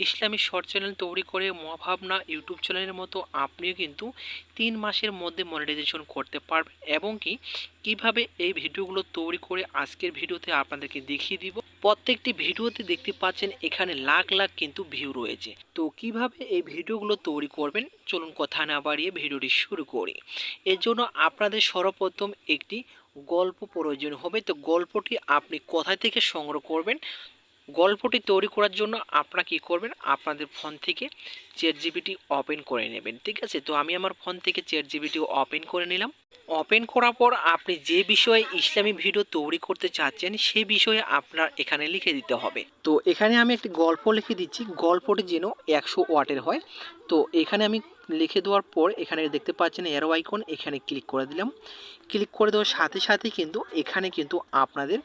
ইসলামী short channel তৈরি করে মহাভাবনা YouTube চ্যানেলের মতো আপনিও কিন্তু তিন মাসের মধ্যে মনিটাইজেশন করতে পারবেন এবং কি কীভাবে এই ভিডিওগুলো তৈরি করে আজকের ভিডিওতে আপনাদেরকে দেখিয়ে দিব। প্রত্যেকটি ভিডিওতে দেখতে পাচ্ছেন এখানে লাখ লাখ কিন্তু ভিউ রয়েছে। তো কীভাবে এই ভিডিওগুলো তৈরি করবেন? চলুন কথা না বাড়িয়ে ভিডিওটি শুরু করি। এর জন্য আপনাদের সর্বপ্রথম একটি গল্প প্রয়োজন হবে। তো গল্পটি আপনি কোথা থেকে সংগ্রহ করবেন? গল্পটি তৈরি করার জন্য আপনারা কী করবেন? আপনাদের ফোন থেকে চেয়ার জিবিটি ওপেন করে নেবেন, ঠিক আছে? তো আমি আমার ফোন থেকে চেয়ার জিবিটি ওপেন করে নিলাম। ওপেন করার পর আপনি যে বিষয়ে ইসলামী ভিডিও তৈরি করতে চাচ্ছেন সেই বিষয়ে আপনার এখানে লিখে দিতে হবে। তো এখানে আমি একটি গল্প লিখে দিচ্ছি। গল্পটি যেন একশো ওয়াটের হয়। তো এখানে আমি লিখে দেওয়ার পর এখানে দেখতে পাচ্ছেন এরো আইকন এখানে ক্লিক করে দিলাম। ক্লিক করে দেওয়ার সাথে সাথে কিন্তু এখানে কিন্তু আপনাদের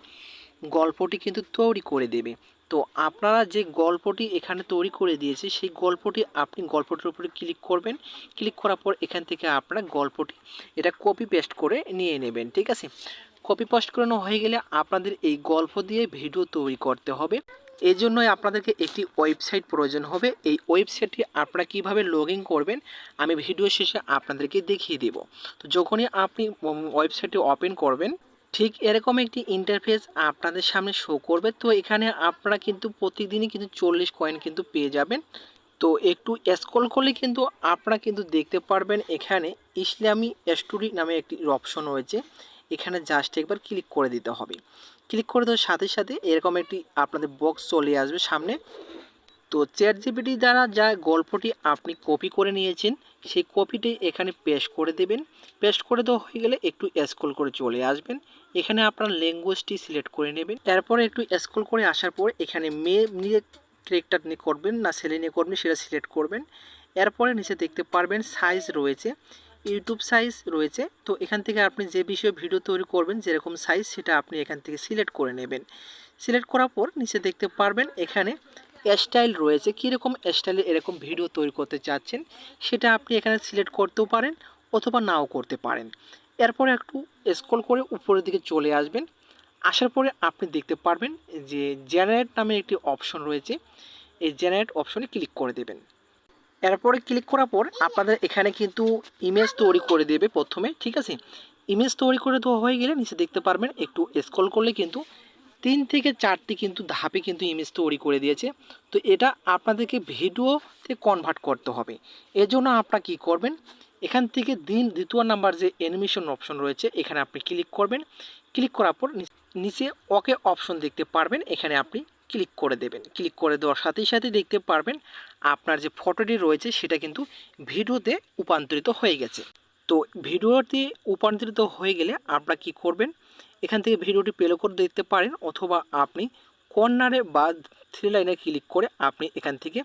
গল্পটি কিন্তু তৈরি করে দেবে। তো আপনারা যে গল্পটি এখানে তৈরি করে দিয়েছে, সেই গল্পটি আপনি গল্পটির উপরে ক্লিক করবেন। ক্লিক করার পর এখান থেকে আপনারা গল্পটি এটা কপি পেস্ট করে নিয়ে নেবেন, ঠিক আছে? কপি পেস্ট করানো হয়ে গেলে আপনাদের এই গল্প দিয়ে ভিডিও তৈরি করতে হবে। এই জন্যই আপনাদেরকে একটি ওয়েবসাইট প্রয়োজন হবে। এই ওয়েবসাইটটি আপনারা কীভাবে লগ করবেন, আমি ভিডিও শেষে আপনাদেরকে দেখিয়ে দেব। তো যখনই আপনি ওয়েবসাইটটি ওপেন করবেন ঠিক এরকম একটি ইন্টারফেস আপনাদের সামনে শো করবে। তো এখানে আপনারা কিন্তু প্রতিদিনই কিন্তু চল্লিশ কয়েন কিন্তু পেয়ে যাবেন। তো একটু স্ক্রল করলে কিন্তু আপনারা কিন্তু দেখতে পারবেন এখানে ইসলামী স্টোরি নামে একটি অপশন রয়েছে। এখানে জাস্ট একবার ক্লিক করে দিতে হবে। ক্লিক করে দেওয়ার সাথে সাথে এরকম একটি আপনাদের বক্স চলে আসবে সামনে। তো চ্যাট জিপিটি দ্বারা যা গল্পটি আপনি কপি করে নিয়েছেন, সেই কপিটি এখানে পেস্ট করে দেবেন। পেস্ট করে দেওয়া হয়ে গেলে একটু স্ক্রল করে চলে আসবেন। এখানে আপনার ল্যাঙ্গুয়েজটি সিলেক্ট করে নেবেন। তারপরে একটু স্ক্রল করে আসার পর এখানে মেয়ে নিয়ে ক্যারেক্টার নিয়ে করবেন, না ছেলে নিয়ে করবেন, সেটা সিলেক্ট করবেন। এরপরে নিচে দেখতে পারবেন সাইজ রয়েছে, ইউটিউব সাইজ রয়েছে। তো এখান থেকে আপনি যে বিষয়ে ভিডিও তৈরি করবেন, যেরকম সাইজ, সেটা আপনি এখান থেকে সিলেক্ট করে নেবেন। সিলেক্ট করার পর নিচে দেখতে পারবেন এখানে স্টাইল রয়েছে, কীরকম স্টাইলে এরকম ভিডিও তৈরি করতে চাচ্ছেন, সেটা আপনি এখানে সিলেক্ট করতেও পারেন অথবা নাও করতে পারেন। এরপরে একটু স্ক্রল করে উপরের দিকে চলে আসবেন। আসার পরে আপনি দেখতে পারবেন যে জেনারেট নামে একটি অপশন রয়েছে। এই জেনারেট অপশনে ক্লিক করে দেবেন। এরপরে ক্লিক করার পর আপনাদের এখানে কিন্তু ইমেজ তৈরি করে দেবে প্রথমে, ঠিক আছে? ইমেজ তৈরি করে দেওয়া হয়ে গেলে নিচে দেখতে পারবেন, একটু স্ক্রল করলে কিন্তু তিন থেকে চারটি কিন্তু ধাপে কিন্তু ইমেজ তৈরি করে দিয়েছে। তো এটা আপনাদেরকে ভিডিওতে কনভার্ট করতে হবে। এর জন্য আপনারা কী করবেন? এখান থেকে দিন দ্বিতীয় নাম্বার যে অ্যানিমেশন অপশন রয়েছে, এখানে আপনি ক্লিক করবেন। ক্লিক করার পর নিচে ওকে অপশন দেখতে পারবেন। এখানে আপনি ক্লিক করে দেবেন। ক্লিক করে দেওয়ার সাথেই সাথে দেখতে পারবেন আপনার যে ফটোটি রয়েছে, সেটা কিন্তু ভিডিওতে রূপান্তরিত হয়ে গেছে। তো ভিডিওতে রূপান্তরিত হয়ে গেলে আপনারা কি করবেন? এখান থেকে ভিডিওটি প্লে করে দেখতে পারেন, অথবা আপনি কর্নারে বা থ্রি লাইনে ক্লিক করে আপনি এখান থেকে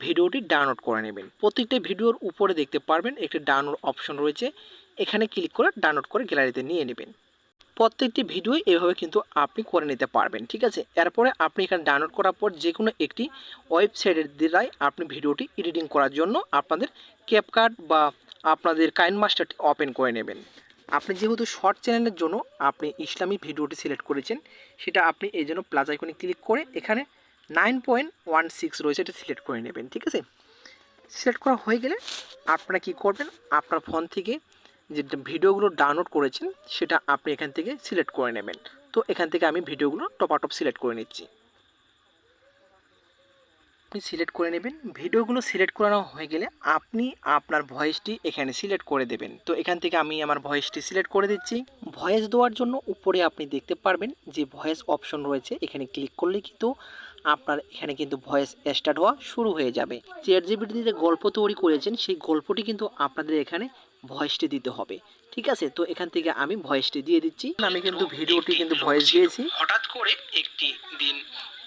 ভিডিওটি ডাউনলোড করে নেবেন। প্রত্যেকটা ভিডিওর উপরে দেখতে পারবেন একটি ডাউনলোড অপশন রয়েছে, এখানে ক্লিক করে ডাউনলোড করে গ্যালারিতে নিয়ে নেবেন। প্রত্যেকটি ভিডিও এভাবে কিন্তু আপনি করে নিতে পারবেন, ঠিক আছে? এরপরে আপনি এখানে ডাউনলোড করার পর যে কোনো একটি ওয়েবসাইটের দ্বারাই আপনি ভিডিওটি এডিটিং করার জন্য আপনাদের ক্যাপকার্ট বা আপনাদের কাইন মাস্টারটি ওপেন করে নেবেন। আপনি যেহেতু শর্ট চ্যানেলের জন্য আপনি ইসলামী ভিডিওটি সিলেক্ট করেছেন, সেটা আপনি এই জন্য প্লাস আইকনে ক্লিক করে এখানে নাইন পয়েন্ট ওয়ান সিক্স রয়েছে, এটা সিলেক্ট করে নেবেন, ঠিক আছে? সিলেক্ট করা হয়ে গেলে আপনারা কি করবেন? আপনার ফোন থেকে যে ভিডিওগুলো ডাউনলোড করেছেন, সেটা আপনি এখান থেকে সিলেক্ট করে নেবেন। তো এখান থেকে আমি ভিডিওগুলো টপাটপ সিলেক্ট করে নিচ্ছি। আপনি সিলেক্ট করে নেবেন। ভিডিওগুলো সিলেক্ট করানো হয়ে গেলে আপনি আপনার ভয়েসটি এখানে সিলেক্ট করে দেবেন। তো এখান থেকে আমি আমার ভয়েসটি সিলেক্ট করে দিচ্ছি। ভয়েস দেওয়ার জন্য উপরে আপনি দেখতে পারবেন যে ভয়েস অপশন রয়েছে। এখানে ক্লিক করলে কিন্তু আপনার এখানে কিন্তু ভয়েস স্টার্ট হওয়া শুরু হয়ে যাবে। চেয়ার জিবিটি যে গল্প তৈরি করেছেন সেই গল্পটি কিন্তু আপনাদের এখানে ভয়েসটি দিতে হবে। ঠিক আছে? তো এখান থেকে আমি ভয়েসটি দিয়ে দিচ্ছি। আমি কিন্তু ভিডিওটি কিন্তু ভয়েস দিয়েছি। হঠাৎ করে একটি দিন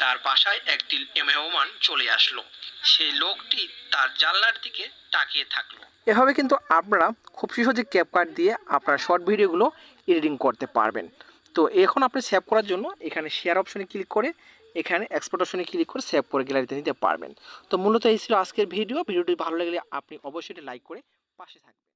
তার বাসায় একটি মেহমান চলে আসলো। সেই লোকটি তার জানলার দিকে তাকিয়ে থাকল। এভাবে কিন্তু আপনারা খুব সহজে ক্যাপকার্ট দিয়ে আপনার শর্ট ভিডিওগুলো এডিটিং করতে পারবেন। তো এখন আপনি সেভ করার জন্য এখানে শেয়ার অপশনে ক্লিক করে এখানে এক্সপোর্ট অপশনে ক্লিক করে সেভ করে গ্যালারিতে নিতে পারবেন। তো মূলত এই ছিল আজকের ভিডিও ভিডিওটি ভালো লাগলে আপনি অবশ্যই লাইক করে পাশে থাকবেন।